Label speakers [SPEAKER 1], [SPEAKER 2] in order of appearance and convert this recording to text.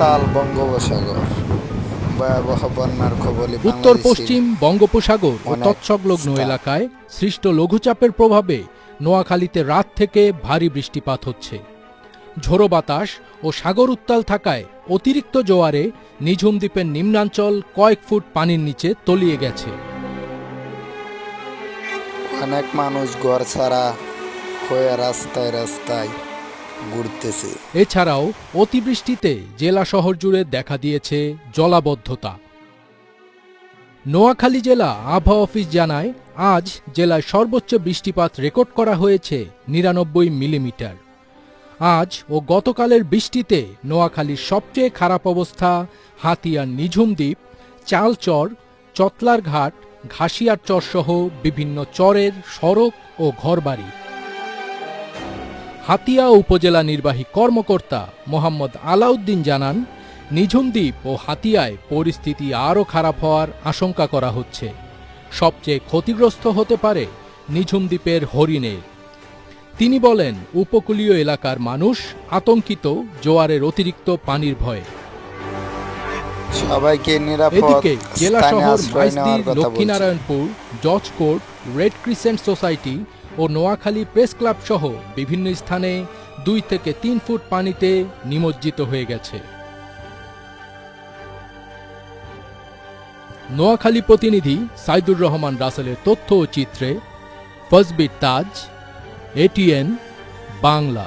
[SPEAKER 1] উত্তাল বঙ্গোপসাগর। ভয়াবহ বন্যার
[SPEAKER 2] উত্তর পশ্চিম বঙ্গোপসাগর ও তৎসংলগ্ন এলাকায় সৃষ্ট লঘুচাপের প্রভাবে নোয়াখালীতে রাত থেকে ভারী বৃষ্টিপাত হচ্ছে। ঝোড়ো বাতাস ও সাগর উত্তাল থাকায় অতিরিক্ত জোয়ারে নিঝুম দ্বীপের নিম্নাঞ্চল কয়েক ফুট পানির নিচে তলিয়ে গেছে।
[SPEAKER 1] অনেক মানুষ ঘর ছাড়া হয়ে রাস্তায় রাস্তায় ঘুরতেছে।
[SPEAKER 2] এছাড়াও অতিবৃষ্টিতে জেলা শহর জুড়ে দেখা দিয়েছে জলাবদ্ধতা। নোয়াখালী জেলা আবহাওয়া অফিস জানায়, আজ জেলায় সর্বোচ্চ বৃষ্টিপাত রেকর্ড করা হয়েছে নিরানব্বই মিলিমিটার। আজ ও গতকালের বৃষ্টিতে নোয়াখালীর সবচেয়ে খারাপ অবস্থা হাতিয়ার নিঝুম দ্বীপ, চালচর, চতলার ঘাট, ঘাসিয়ার চর সহ বিভিন্ন চরের, সড়ক ও ঘরবাড়ি। হাতিয়া উপজেলা নির্বাহী কর্মকর্তা মোহাম্মদ আলাউদ্দিন জানান নিঝুম দ্বীপ ও হাতিয়ায় পরিস্থিতি আরও খারাপ হওয়ার আশঙ্কা করা হচ্ছে। সবচেয়ে ক্ষতিগ্রস্ত হতে পারে নিঝুম দ্বীপের হরিণের তিনি বলেন উপকূলীয় এলাকার মানুষ আতঙ্কিত জোয়ারের অতিরিক্ত পানির ভয়ে।
[SPEAKER 1] সবাইকে নিরাপদ
[SPEAKER 2] এদিকে জেলা শহর
[SPEAKER 1] আশ্রয় নেওয়ার
[SPEAKER 2] মাইজদির
[SPEAKER 1] কথা বলছে।
[SPEAKER 2] লক্ষ্মীনারায়ণপুর জজ কোর্ট রেড ক্রিসেন্ট সোসাইটি ও নোয়াখালী প্রেস ক্লাব সহ বিভিন্ন স্থানে দুই থেকে তিন ফুট পানিতে নিমজ্জিত হয়ে গেছে। নোয়াখালী প্রতিনিধি সাইদুর রহমান রাসেলের তথ্য ও চিত্রে ফজবির তাজ, এটিএন, বাংলা।